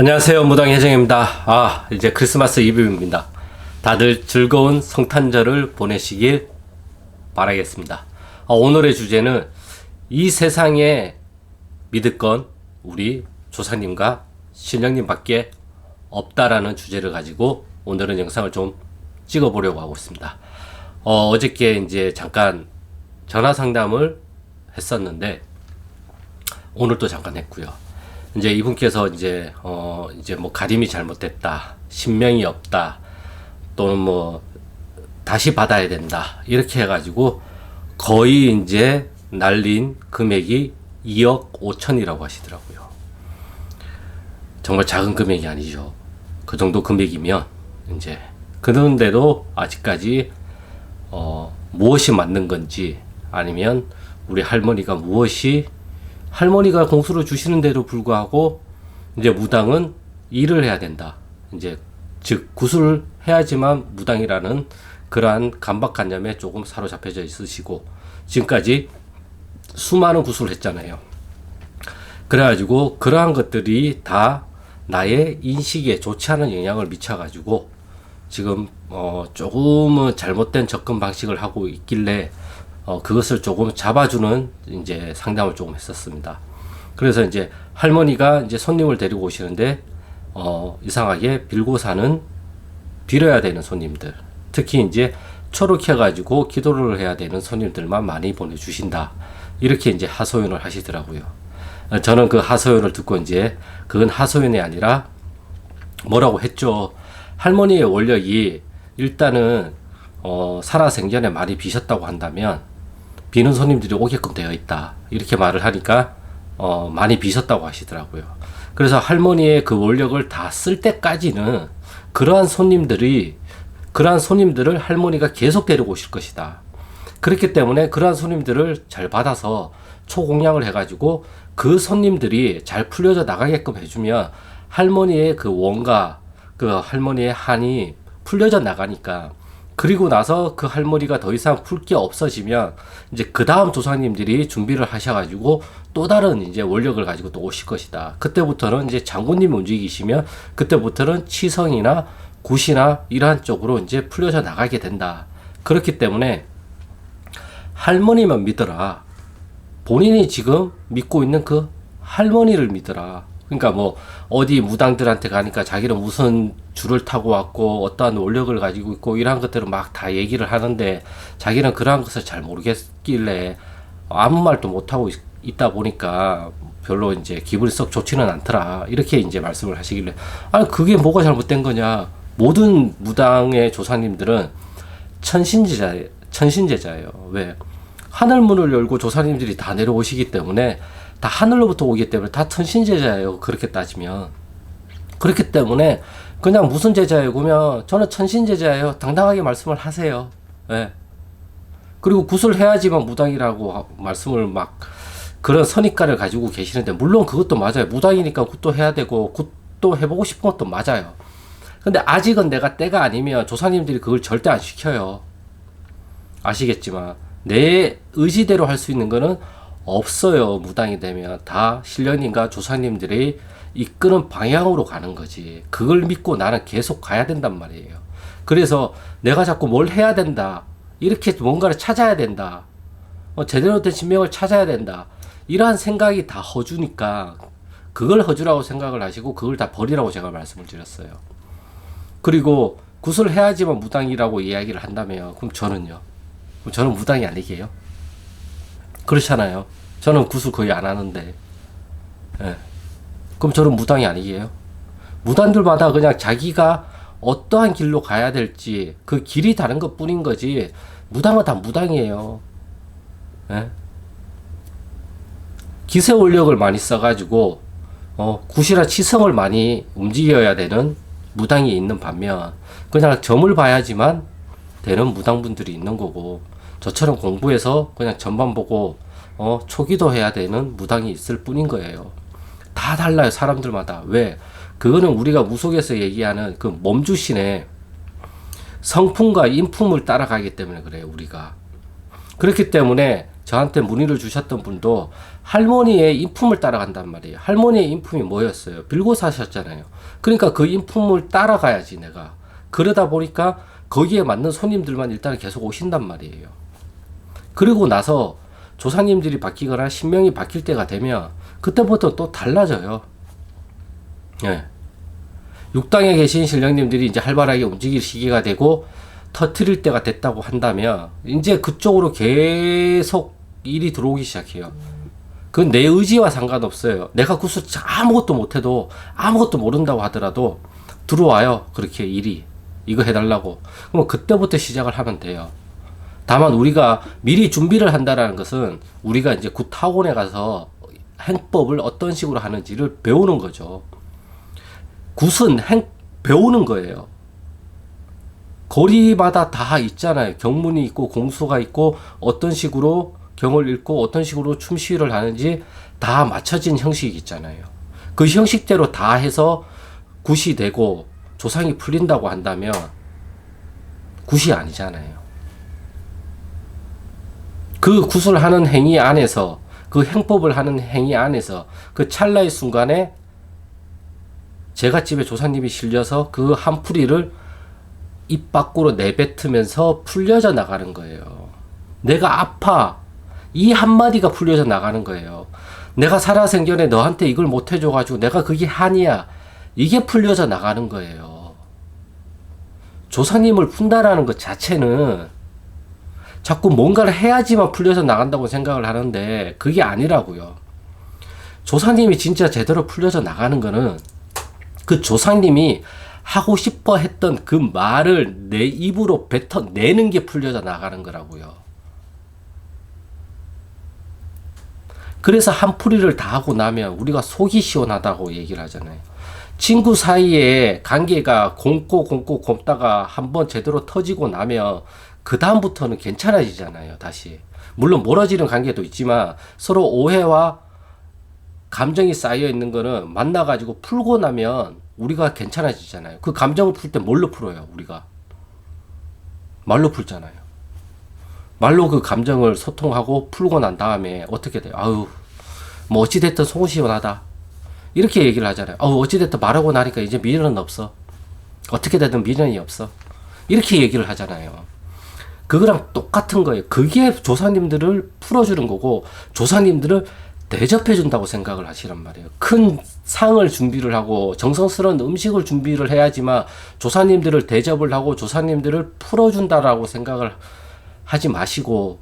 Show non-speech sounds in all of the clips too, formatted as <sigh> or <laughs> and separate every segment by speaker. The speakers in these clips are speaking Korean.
Speaker 1: 안녕하세요. 무당 혜정입니다. 아, 이제 크리스마스 이브입니다. 다들 즐거운 성탄절을 보내시길 바라겠습니다. 아, 오늘의 주제는 이 세상에 믿을 건 우리 조사님과 신령님밖에 없다라는 주제를 가지고 오늘은 영상을 좀 찍어보려고 하고 있습니다. 어, 어저께 이제 잠깐 전화 상담을 했었는데 오늘 또 잠깐 했고요. 이제 이분께서 이제 어 이제 뭐 가림이 잘못됐다, 신명이 없다, 또는 뭐 다시 받아야 된다 이렇게 해가지고 거의 이제 날린 금액이 2억 5천이라고 하시더라고요. 정말 작은 금액이 아니죠. 그 정도 금액이면 이제 그런데도 아직까지 어 무엇이 맞는 건지 아니면 우리 할머니가 무엇이 할머니가 공수를 주시는 데도 불구하고 이제 무당은 일을 해야 된다. 이제 즉 구슬을 해야지만 무당이라는 그러한 감박관념에 조금 사로잡혀져 있으시고 지금까지 수많은 구슬을 했잖아요. 그래가지고 그러한 것들이 다 나의 인식에 좋지 않은 영향을 미쳐가지고 지금 어 조금은 잘못된 접근 방식을 하고 있길래 어 그것을 조금 잡아주는 이제 상담을 조금 했었습니다. 그래서 이제 할머니가 이제 손님을 데리고 오시는데 어 이상하게 빌고 사는 빌어야 되는 손님들 특히 이제 초록해 가지고 기도를 해야 되는 손님들만 많이 보내주신다 이렇게 이제 하소연을 하시더라고요. 어, 저는 그 하소연을 듣고 이제 그건 하소연이 아니라 뭐라고 했죠. 할머니의 원력이 일단은 어, 살아생전에 많이 비셨다고 한다면 비는 손님들이 오게끔 되어 있다 이렇게 말을 하니까 어, 많이 비셨다고 하시더라고요. 그래서 할머니의 그 원력을 다 쓸 때까지는 그러한 손님들이 그러한 손님들을 할머니가 계속 데리고 오실 것이다. 그렇기 때문에 그러한 손님들을 잘 받아서 초공양을 해가지고 그 손님들이 잘 풀려져 나가게끔 해주면 할머니의 그 원가, 그 할머니의 한이 풀려져 나가니까 그리고 나서 그 할머니가 더 이상 풀 게 없어지면 이제 그 다음 조상님들이 준비를 하셔가지고 또 다른 이제 원력을 가지고 또 오실 것이다. 그때부터는 이제 장군님이 움직이시면 그때부터는 치성이나 굿이나 이러한 쪽으로 이제 풀려져 나가게 된다. 그렇기 때문에 할머니만 믿어라. 본인이 지금 믿고 있는 그 할머니를 믿어라. 그러니까 뭐 어디 무당들한테 가니까 자기는 무슨 줄을 타고 왔고 어떠한 원력을 가지고 있고 이러한 것들을 막 다 얘기를 하는데 자기는 그러한 것을 잘 모르겠길래 아무 말도 못 하고 있, 다 보니까 별로 이제 기분이 썩 좋지는 않더라. 이렇게 이제 말씀을 하시길래 아니 그게 뭐가 잘못된 거냐. 모든 무당의 조사님들은 천신제자 천신제자예요. 왜? 하늘 문을 열고 조사님들이 다 내려오시기 때문에 다 하늘로부터 오기 때문에 다 천신제자예요. 그렇게 따지면. 그렇기 때문에 그냥 무슨 제자예요? 그러면 저는 천신제자예요. 당당하게 말씀을 하세요. 예. 그리고 굿을 해야지만 무당이라고 말씀을 막 그런 선입관을 가지고 계시는데 물론 그것도 맞아요. 무당이니까 굿도 해야 되고 굿도 해보고 싶은 것도 맞아요. 근데 아직은 내가 때가 아니면 조사님들이 그걸 절대 안 시켜요. 아시겠지만 내 의지대로 할 수 있는 거는 없어요. 무당이 되면 다 신령님과 조사님들이 이끄는 방향으로 가는 거지. 그걸 믿고 나는 계속 가야 된단 말이에요. 그래서 내가 자꾸 뭘 해야 된다. 이렇게 뭔가를 찾아야 된다. 어, 제대로 된 신명을 찾아야 된다. 이러한 생각이 다 허주니까 그걸 허주라고 생각을 하시고 그걸 다 버리라고 제가 말씀을 드렸어요. 그리고 굿을 해야지만 무당이라고 이야기를 한다면 그럼 저는요. 그럼 저는 무당이 아니게요. 그렇잖아요. 저는 구슬 거의 안 하는데. 예. 그럼 저는 무당이 아니게요? 무당들마다 그냥 자기가 어떠한 길로 가야 될지 그 길이 다른 것 뿐인 거지 무당은 다 무당이에요. 예? 기세 원력을 많이 써가지고 어, 굿이라 치성을 많이 움직여야 되는 무당이 있는 반면 그냥 점을 봐야지만 되는 무당분들이 있는 거고 저처럼 공부해서 그냥 전만 보고 어, 초기도 해야 되는 무당이 있을 뿐인 거예요. 다 달라요, 사람들마다. 왜? 그거는 우리가 무속에서 얘기하는 그 몸주신의 성품과 인품을 따라가기 때문에 그래요, 우리가. 그렇기 때문에 저한테 문의를 주셨던 분도 할머니의 인품을 따라간단 말이에요. 할머니의 인품이 뭐였어요? 빌고 사셨잖아요. 그러니까 그 인품을 따라가야지 내가. 그러다 보니까 거기에 맞는 손님들만 일단 계속 오신단 말이에요. 그리고 나서 조상님들이 바뀌거나 신명이 바뀔 때가 되면 그때부터 또 달라져요. 예. 육당에 계신 신령님들이 이제 활발하게 움직일 시기가 되고 터트릴 때가 됐다고 한다면 이제 그쪽으로 계속 일이 들어오기 시작해요. 그건 내 의지와 상관없어요. 내가 구슬 아무것도 못해도 아무것도 모른다고 하더라도 들어와요. 그렇게 일이 이거 해달라고. 그럼 그때부터 시작을 하면 돼요. 다만 우리가 미리 준비를 한다라는 것은 우리가 이제 굿 학원에 가서 행법을 어떤 식으로 하는지를 배우는 거죠. 굿은 행 배우는 거예요. 거리마다 다 있잖아요. 경문이 있고 공수가 있고 어떤 식으로 경을 읽고 어떤 식으로 춤시위를 하는지 다 맞춰진 형식이 있잖아요. 그 형식대로 다 해서 굿이 되고 조상이 풀린다고 한다면 굿이 아니잖아요. 그 굿을 하는 행위 안에서 그 행법을 하는 행위 안에서 그 찰나의 순간에 제가 집에 조상님이 실려서 그 한 풀이를 입 밖으로 내뱉으면서 풀려져 나가는 거예요. 내가 아파. 이 한마디가 풀려져 나가는 거예요. 내가 살아생전에 너한테 이걸 못 해줘가지고 내가 그게 한이야. 이게 풀려져 나가는 거예요. 조상님을 푼다라는 것 자체는 자꾸 뭔가를 해야지만 풀려서 나간다고 생각을 하는데 그게 아니라고요. 조상님이 진짜 제대로 풀려져 나가는 거는 그 조상님이 하고 싶어 했던 그 말을 내 입으로 뱉어내는 게 풀려져 나가는 거라고요. 그래서 한 풀이를 다 하고 나면 우리가 속이 시원하다고 얘기를 하잖아요. 친구 사이에 관계가 곰고 곰고 곰다가 한번 제대로 터지고 나면 그 다음부터는 괜찮아지잖아요. 다시 물론 멀어지는 관계도 있지만 서로 오해와 감정이 쌓여 있는 거는 만나가지고 풀고 나면 우리가 괜찮아지잖아요. 그 감정을 풀 때 뭘로 풀어요, 우리가? 말로 풀잖아요. 말로 그 감정을 소통하고 풀고 난 다음에 어떻게 돼요? 아유, 뭐 어찌됐든 속은 시원하다. 이렇게 얘기를 하잖아요. 아우, 어찌됐든 말하고 나니까 이제 미련은 없어. 어떻게 되든 미련이 없어. 이렇게 얘기를 하잖아요. 그거랑 똑같은 거예요. 그게 조사님들을 풀어주는 거고, 조사님들을 대접해 준다고 생각을 하시란 말이에요. 큰 상을 준비를 하고 정성스러운 음식을 준비를 해야지만 조사님들을 대접을 하고 조사님들을 풀어준다라고 생각을 하지 마시고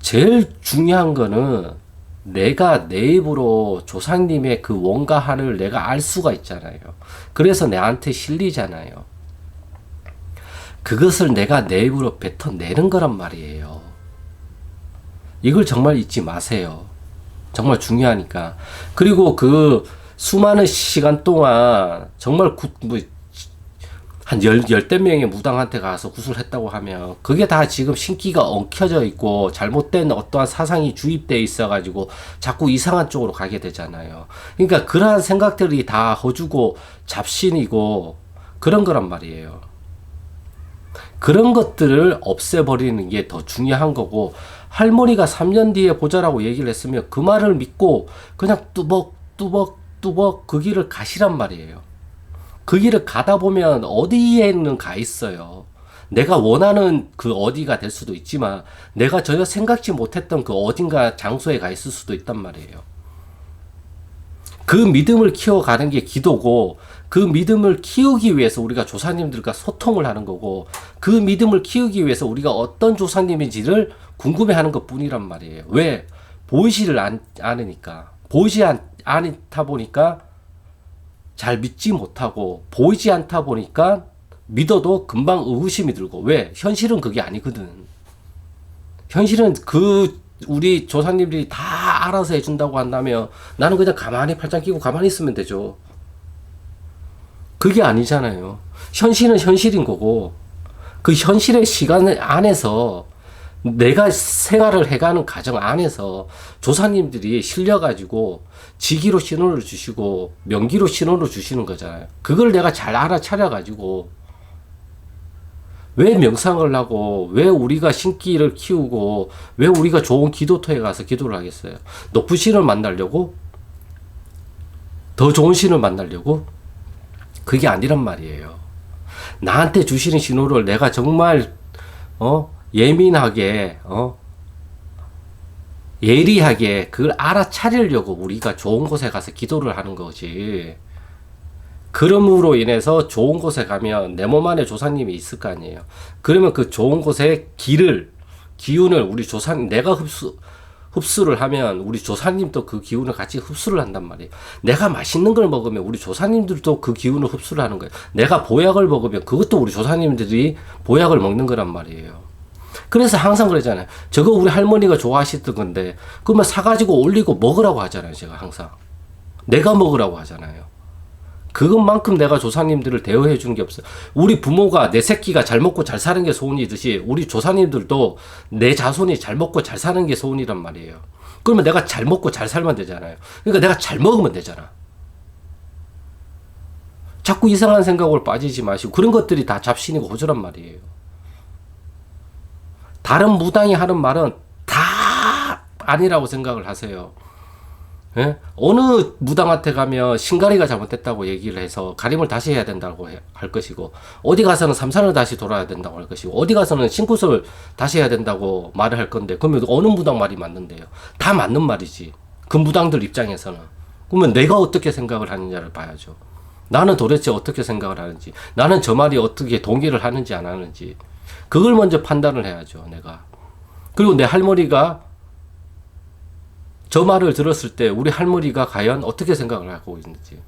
Speaker 1: 제일 중요한 거는 내가 내 입으로 조상님의 그 원가한을 내가 알 수가 있잖아요. 그래서 내한테 실리잖아요. 그것을 내가 내 입으로 뱉어내는 거란 말이에요. 이걸 정말 잊지 마세요. 정말 중요하니까. 그리고 그 수많은 시간 동안 정말 구, 뭐, 한 열, 열대 명의 무당한테 가서 구슬했다고 하면 그게 다 지금 신기가 엉켜져 있고 잘못된 어떠한 사상이 주입돼 있어가지고 자꾸 이상한 쪽으로 가게 되잖아요. 그러니까 그러한 생각들이 다 허주고 잡신이고 그런 거란 말이에요. 그런 것들을 없애버리는 게 더 중요한 거고 할머니가 3년 뒤에 보자라고 얘기를 했으면 그 말을 믿고 그냥 뚜벅 뚜벅 뚜벅 그 길을 가시란 말이에요. 그 길을 가다 보면 어디에는 가 있어요. 내가 원하는 그 어디가 될 수도 있지만 내가 전혀 생각지 못했던 그 어딘가 장소에 가 있을 수도 있단 말이에요. 그 믿음을 키워가는 게 기도고 그 믿음을 키우기 위해서 우리가 조상님들과 소통을 하는 거고 그 믿음을 키우기 위해서 우리가 어떤 조상님인지를 궁금해하는 것 뿐이란 말이에요. 왜? 보이지를 않, 않으니까. 보이지 않, 않다 보니까 잘 믿지 못하고 보이지 않다 보니까 믿어도 금방 의구심이 들고 왜? 현실은 그게 아니거든. 현실은 그 우리 조상님들이 다 알아서 해준다고 한다면 나는 그냥 가만히 팔짱 끼고 가만히 있으면 되죠. 그게 아니잖아요. 현실은 현실인 거고, 그 현실의 시간 안에서 내가 생활을 해가는 과정 안에서 조사님들이 실려가지고 지기로 신호를 주시고 명기로 신호를 주시는 거잖아요. 그걸 내가 잘 알아차려가지고 왜 명상을 하고 왜 우리가 신기를 키우고 왜 우리가 좋은 기도터에 가서 기도를 하겠어요? 높은 신을 만나려고 더 좋은 신을 만나려고 그게 아니란 말이에요. 나한테 주시는 신호를 내가 정말 어 예민하게 어 예리하게 그걸 알아차리려고 우리가 좋은 곳에 가서 기도를 하는 거지. 그럼으로 인해서 좋은 곳에 가면 내 몸 안에 조사님이 있을 거 아니에요. 그러면 그 좋은 곳에 기를, 기운을 우리 조사님, 내가 흡수, 흡수를 하면 우리 조사님도 그 기운을 같이 흡수를 한단 말이에요. 내가 맛있는 걸 먹으면 우리 조사님들도 그 기운을 흡수를 하는 거예요. 내가 보약을 먹으면 그것도 우리 조사님들이 보약을 먹는 거란 말이에요. 그래서 항상 그러잖아요. 저거 우리 할머니가 좋아하시던 건데, 그러면 사가지고 올리고 먹으라고 하잖아요. 제가 항상. 내가 먹으라고 하잖아요. 그것만큼 내가 조사님들을 대우해 주는 게 없어요. 우리 부모가 내 새끼가 잘 먹고 잘 사는 게 소원이듯이 우리 조사님들도 내 자손이 잘 먹고 잘 사는 게 소원이란 말이에요. 그러면 내가 잘 먹고 잘 살면 되잖아요. 그러니까 내가 잘 먹으면 되잖아. 자꾸 이상한 생각으로 빠지지 마시고 그런 것들이 다 잡신이고 호주란 말이에요. 다른 무당이 하는 말은 다 아니라고 생각을 하세요. 예? 어느 무당한테 가면 신가리가 잘못됐다고 얘기를 해서 가림을 다시 해야 된다고 해- 할 것이고 어디 가서는 삼산을 다시 돌아야 된다고 할 것이고 어디 가서는 신굿을 다시 해야 된다고 말을 할 건데 그러면 어느 무당 말이 맞는데요? 다 맞는 말이지. 그 무당들 입장에서는 그러면 내가 어떻게 생각을 하느냐를 봐야죠. 나는 도대체 어떻게 생각을 하는지 나는 저 말이 어떻게 동의를 하는지 안 하는지 그걸 먼저 판단을 해야죠. 내가 그리고 내 할머니가 저 말을 들었을 때 우리 할머니가 과연 어떻게 생각을 하고 있는지.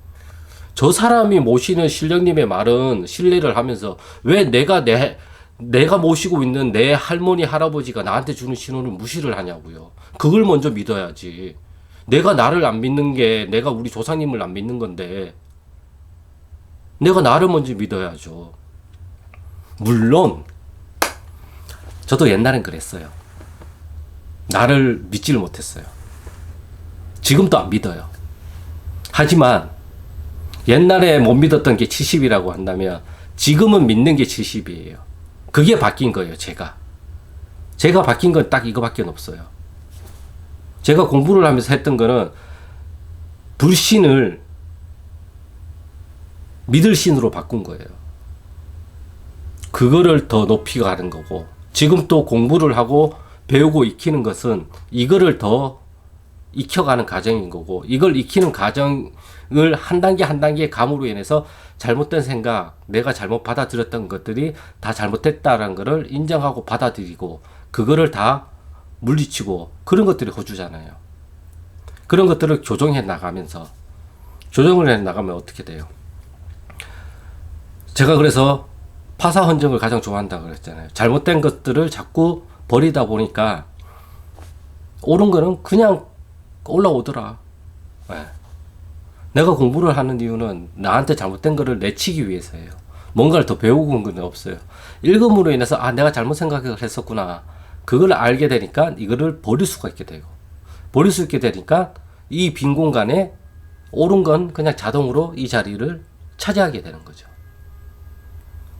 Speaker 1: 저 사람이 모시는 신령님의 말은 신뢰를 하면서 왜 내가 내, 내가 모시고 있는 내 할머니, 할아버지가 나한테 주는 신호를 무시를 하냐고요. 그걸 먼저 믿어야지. 내가 나를 안 믿는 게 내가 우리 조상님을 안 믿는 건데 내가 나를 먼저 믿어야죠. 물론 저도 옛날엔 그랬어요. 나를 믿지를 못했어요. 지금도 안 믿어요. 하지만 옛날에 못 믿었던 게 70이라고 한다면 지금은 믿는 게 70이에요. 그게 바뀐 거예요, 제가. 제가 바뀐 건 딱 이거밖에 없어요. 제가 공부를 하면서 했던 거는 불신을 믿을 신으로 바꾼 거예요. 그거를 더 높이 가는 거고, 지금 또 공부를 하고 배우고 익히는 것은 이거를 더 익혀가는 과정인 거고 이걸 익히는 과정을 한 단계 한 단계 감으로 인해서 잘못된 생각, 내가 잘못 받아들였던 것들이 다 잘못됐다라는 것을 인정하고 받아들이고 그거를 다 물리치고 그런 것들이 호주잖아요. 그런 것들을 조정해 나가면서 조정을 해 나가면 어떻게 돼요? 제가 그래서 파사 헌정을 가장 좋아한다 그랬잖아요. 잘못된 것들을 자꾸 버리다 보니까 옳은 거는 그냥 올라오더라. 예. 내가 공부를 하는 이유는 나한테 잘못된 거를 내치기 위해서예요. 뭔가를 더 배우고 온 건 없어요. 읽음으로 인해서 아 내가 잘못 생각을 했었구나. 그걸 알게 되니까 이거를 버릴 수가 있게 되고 버릴 수 있게 되니까 이 빈 공간에 옳은 건 그냥 자동으로 이 자리를 차지하게 되는 거죠.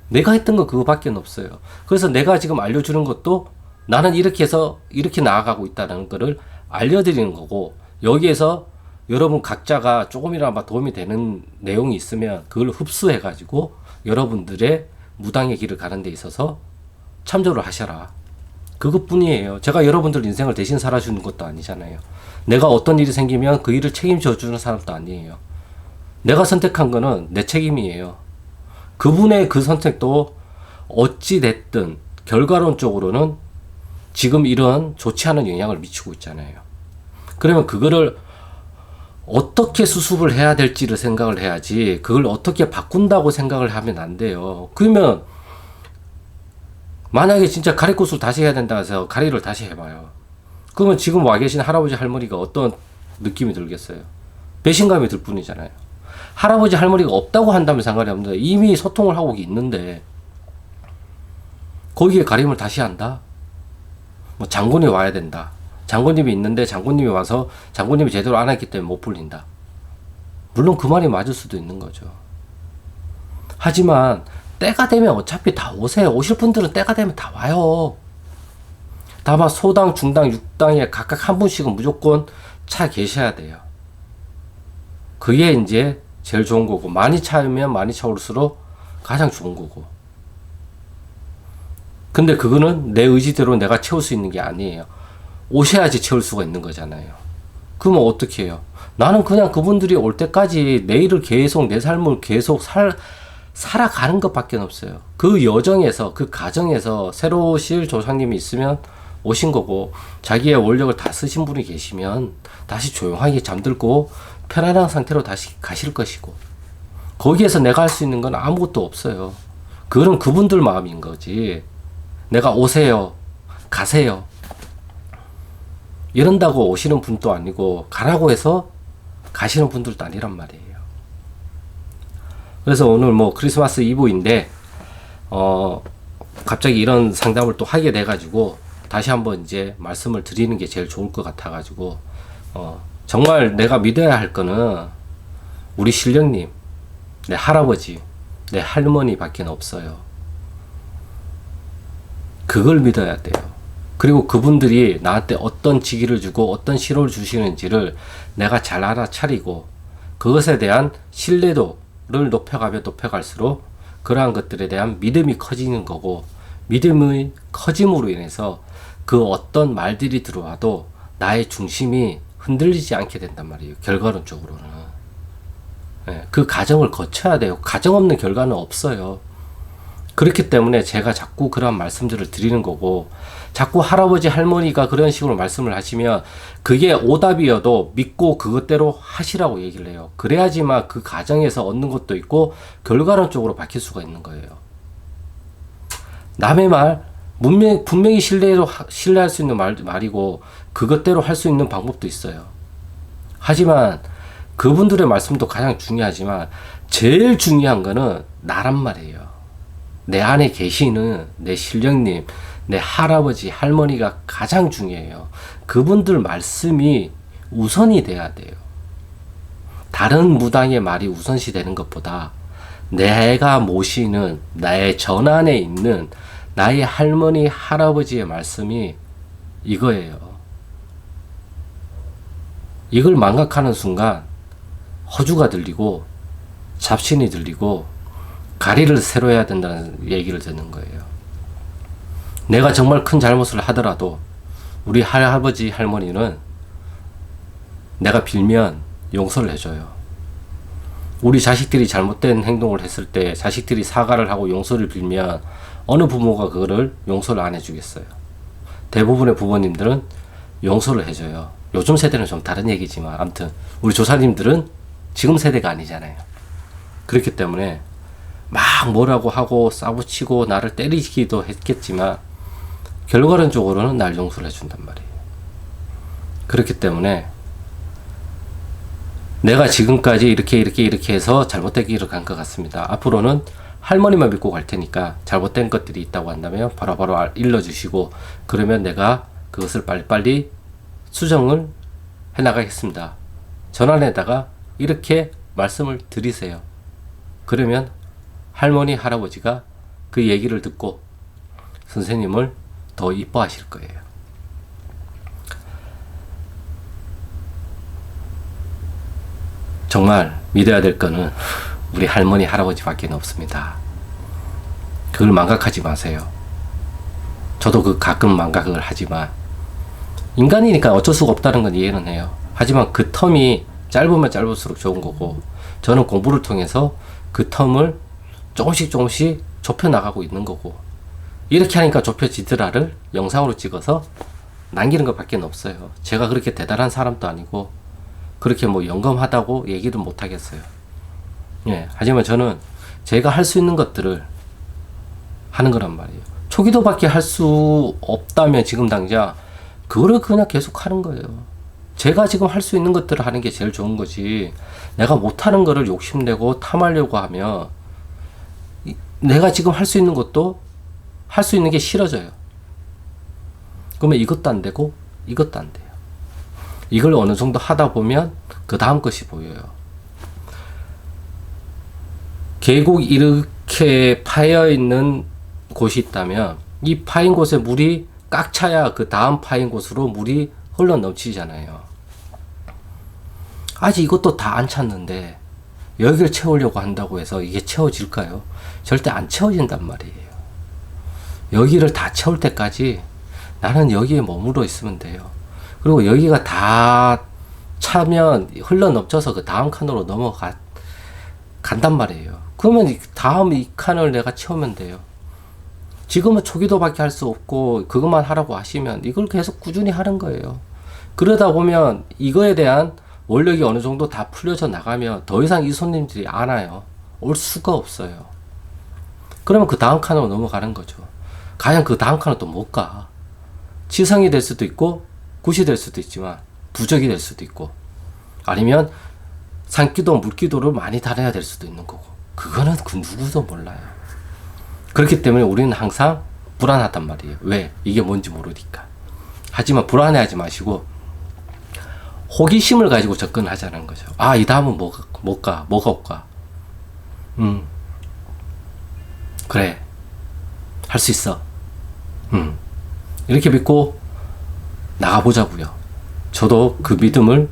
Speaker 1: 내가 했던 거 그거밖에 없어요. 그래서 내가 지금 알려주는 것도 나는 이렇게 해서 이렇게 나아가고 있다는 거를 알려드리는 거고 여기에서 여러분 각자가 조금이나마 도움이 되는 내용이 있으면 그걸 흡수해 가지고 여러분들의 무당의 길을 가는 데 있어서 참조를 하셔라. 그것뿐이에요. 제가 여러분들 인생을 대신 살아주는 것도 아니잖아요. 내가 어떤 일이 생기면 그 일을 책임져 주는 사람도 아니에요. 내가 선택한 거는 내 책임이에요. 그분의 그 선택도 어찌 됐든 결과론적으로는 지금 이런 좋지 않은 영향을 미치고 있잖아요. 그러면 그거를 어떻게 수습을 해야 될지를 생각을 해야지 그걸 어떻게 바꾼다고 생각을 하면 안 돼요. 그러면 만약에 진짜 가리꽃을 다시 해야 된다 해서 가리를 다시 해봐요. 그러면 지금 와 계신 할아버지 할머니가 어떤 느낌이 들겠어요? 배신감이 들 뿐이잖아요. 할아버지 할머니가 없다고 한다면 상관이 없는데 이미 소통을 하고 있는데 거기에 가림을 다시 한다? 뭐 장군이 와야 된다. 장군님이 있는데 장군님이 와서 장군님이 제대로 안 했기 때문에 못 불린다. 물론 그 말이 맞을 수도 있는 거죠. 하지만 때가 되면 어차피 다 오세요. 오실 분들은 때가 되면 다 와요. 다만 소당, 중당, 육당에 각각 한 분씩은 무조건 차 계셔야 돼요. 그게 이제 제일 좋은 거고 많이 차면 많이 차올수록 가장 좋은 거고. 근데 그거는 내 의지대로 내가 채울 수 있는 게 아니에요. 오셔야지 채울 수가 있는 거잖아요. 그러면 어떻게 해요? 나는 그냥 그분들이 올 때까지 내일을 계속 내 삶을 계속 살 살아가는 것밖에 없어요. 그 여정에서 그 가정에서 새로 오실 조상님이 있으면 오신 거고 자기의 원력을 다 쓰신 분이 계시면 다시 조용하게 잠들고 편안한 상태로 다시 가실 것이고 거기에서 내가 할 수 있는 건 아무것도 없어요. 그건 그분들 마음인 거지. 내가 오세요. 가세요. 이런다고 오시는 분도 아니고 가라고 해서 가시는 분들도 아니란 말이에요. 그래서 오늘 뭐 크리스마스 이브인데 어 갑자기 이런 상담을 또 하게 돼 가지고 다시 한번 이제 말씀을 드리는 게 제일 좋을 것 같아 가지고 어 정말 내가 믿어야 할 거는 우리 신령님, 내 할아버지, 내 할머니밖에 없어요. 그걸 믿어야 돼요. 그리고 그분들이 나한테 어떤 직위를 주고 어떤 시로를 주시는지를 내가 잘 알아차리고 그것에 대한 신뢰도를 높여가며 높여갈수록 그러한 것들에 대한 믿음이 커지는 거고 믿음의 커짐으로 인해서 그 어떤 말들이 들어와도 나의 중심이 흔들리지 않게 된단 말이에요. 결과론적으로는. 예, 그 과정을 거쳐야 돼요. 과정 없는 결과는 없어요. 그렇기 때문에 제가 자꾸 그런 말씀들을 드리는 거고, 자꾸 할아버지, 할머니가 그런 식으로 말씀을 하시면, 그게 오답이어도 믿고 그것대로 하시라고 얘기를 해요. 그래야지만 그 과정에서 얻는 것도 있고, 결과론적으로 바뀔 수가 있는 거예요. 남의 말, 분명, 분명히 신뢰로, 신뢰할 수 있는 말, 말이고, 그것대로 할 수 있는 방법도 있어요. 하지만, 그분들의 말씀도 가장 중요하지만, 제일 중요한 거는 나란 말이에요. 내 안에 계시는 내 신령님, 내 할아버지, 할머니가 가장 중요해요. 그분들 말씀이 우선이 돼야 돼요. 다른 무당의 말이 우선시 되는 것보다 내가 모시는 나의 전안에 있는 나의 할머니, 할아버지의 말씀이 이거예요. 이걸 망각하는 순간 허주가 들리고 잡신이 들리고 가리를 새로 해야 된다는 얘기를 듣는 거예요. 내가 정말 큰 잘못을 하더라도 우리 할아버지 할머니는 내가 빌면 용서를 해줘요. 우리 자식들이 잘못된 행동을 했을 때 자식들이 사과를 하고 용서를 빌면 어느 부모가 그거를 용서를 안 해주겠어요. 대부분의 부모님들은 용서를 해줘요. 요즘 세대는 좀 다른 얘기지만 아무튼 우리 조사님들은 지금 세대가 아니잖아요. 그렇기 때문에 막 뭐라고 하고 싸붙이고 나를 때리기도 했겠지만 결과론적으로는 날 용서를 해준단 말이에요. 그렇기 때문에 내가 지금까지 이렇게 이렇게 이렇게 해서 잘못된 길을 간 것 같습니다. 앞으로는 할머니만 믿고 갈 테니까 잘못된 것들이 있다고 한다면 바로바로 알- 일러주시고 그러면 내가 그것을 빨리빨리 수정을 해나가겠습니다. 전환에다가 이렇게 말씀을 드리세요. 그러면 할머니, 할아버지가 그 얘기를 듣고 선생님을 더 이뻐하실 거예요. 정말 믿어야 될 거는 우리 할머니, 할아버지밖에 없습니다. 그걸 망각하지 마세요. 저도 그 가끔 망각을 하지만 인간이니까 어쩔 수가 없다는 건 이해는 해요. 하지만 그 텀이 짧으면 짧을수록 좋은 거고 저는 공부를 통해서 그 텀을 조금씩 조금씩 좁혀 나가고 있는 거고 이렇게 하니까 좁혀지더라를 영상으로 찍어서 남기는 것밖에 없어요. 제가 그렇게 대단한 사람도 아니고 그렇게 뭐 영검하다고 얘기를 못 하겠어요. 예, 하지만 저는 제가 할 수 있는 것들을 하는 거란 말이에요. 초기도밖에 할 수 없다면 지금 당장 그거를 그냥 계속 하는 거예요. 제가 지금 할 수 있는 것들을 하는 게 제일 좋은 거지. 내가 못하는 거를 욕심내고 탐하려고 하면 이- 내가 지금 할 수 있는 것도 할 수 있는 게 싫어져요. 그러면 이것도 안 되고 이것도 안 돼요. 이걸 어느 정도 하다 보면 그 다음 것이 보여요. 계곡 이렇게 파여 있는 곳이 있다면 이 파인 곳에 물이 꽉 차야 그 다음 파인 곳으로 물이 흘러 넘치잖아요. 아직 이것도 다 안 찼는데 여기를 채우려고 한다고 해서 이게 채워질까요? 절대 안 채워진단 말이에요. 여기를 다 채울 때까지 나는 여기에 머물러 있으면 돼요. 그리고 여기가 다 차면 흘러 넘쳐서 그 다음 칸으로 넘어가 간단 말이에요. 그러면 이 다음 이 칸을 내가 채우면 돼요. 지금은 초기도밖에 할 수 없고 그것만 하라고 하시면 이걸 계속 꾸준히 하는 거예요. 그러다 보면 이거에 대한 원력이 어느 정도 다 풀려져 나가면 더 이상 이 손님들이 안 와요. 올 수가 없어요. 그러면 그 다음 칸으로 넘어가는 거죠. 과연 그 다음 칸은 또 못 가. 치성이 될 수도 있고 굿이 될 수도 있지만 부적이 될 수도 있고 아니면 산기도 물기도를 많이 달아야 될 수도 있는 거고 그거는 그 누구도 몰라요. 그렇기 때문에 우리는 항상 불안하단 말이에요. 왜? 이게 뭔지 모르니까. 하지만 불안해하지 마시고 호기심을 가지고 접근하자는 거죠. 아, 이 다음은 뭐가, 뭐가, 뭐가 올까? 음. 그래. 할 수 있어. 음. 이렇게 믿고 나가보자고요. 저도 그 믿음을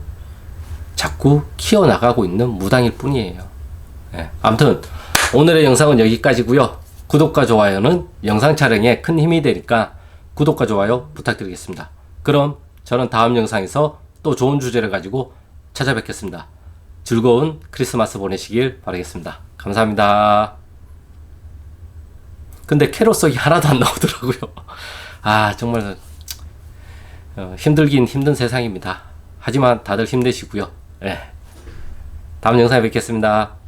Speaker 1: 자꾸 키워나가고 있는 무당일 뿐이에요. 예. 아무튼 오늘의 영상은 여기까지고요. 구독과 좋아요는 영상 촬영에 큰 힘이 되니까 구독과 좋아요 부탁드리겠습니다. 그럼 저는 다음 영상에서 또 좋은 주제를 가지고 찾아뵙겠습니다. 즐거운 크리스마스 보내시길 바라겠습니다. 감사합니다. 근데 캐럿석이 하나도 안 나오더라고요. <laughs> 아, 정말 어, 힘들긴 힘든 세상입니다. 하지만 다들 힘내시고요. 예. 다음 영상에 뵙겠습니다.